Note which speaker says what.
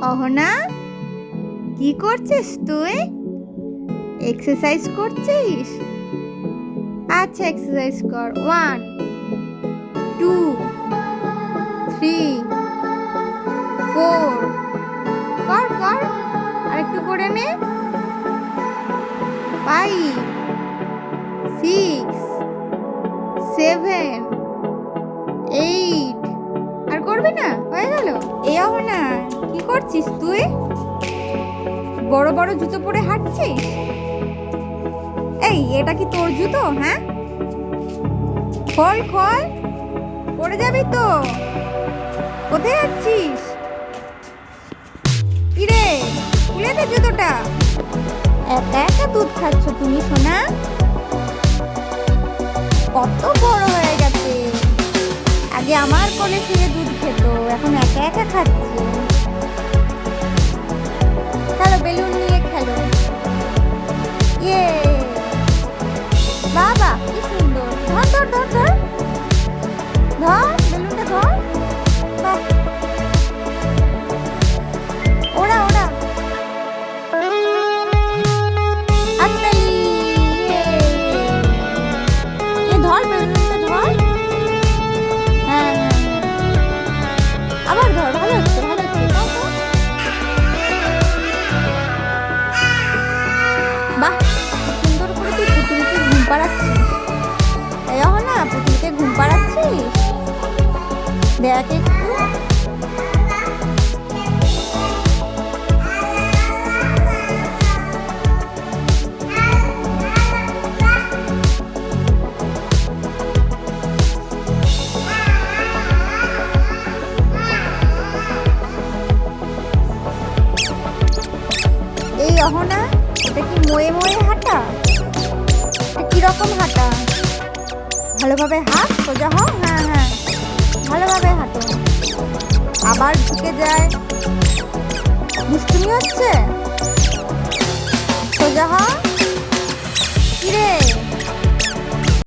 Speaker 1: অহনা, কি করছিস তুই? এক্সারসাইজ করছিস? আচ্ছা এক্সারসাইজ কর। ওয়ান টু থ্রি ফোর কর কর। আরেকটু করে নে। ফাইভ সিক্স সেভেন এইট আর করবি না? হয়ে গেল? এ না কি করছিস তুই? বড় বড় জুতো পরে হাঁটছিস? এই, এটা কি তোর জুতো হ্যাঁ? খোল খোল, পড়ে যাবি তো। কোথায় যাচ্ছিস? কিরে, খুলে দে জুতোটা। একা একা দুধ খাচ্ছ তুমি, সোনা? কত বড় হয়ে গেছে। আগে আমার কোলে শুয়ে দুধ খেত, এখন একা একা খাচ্ছে। বাবা কি সুন্দর। ধর ধর ধর ধর। ধর বেলুনটা ধর। হচ্ছে বাহ। দেখ অহনা এটা কি ময়ে ময়ে হাঁটা? হাঁটা? ভালোভাবে হাঁট সোজা হ্যাঁ হ্যাঁ। ভালোভাবে হাঁটো। আবার ঢুকে যায়। দুষ্টুমি হচ্ছে?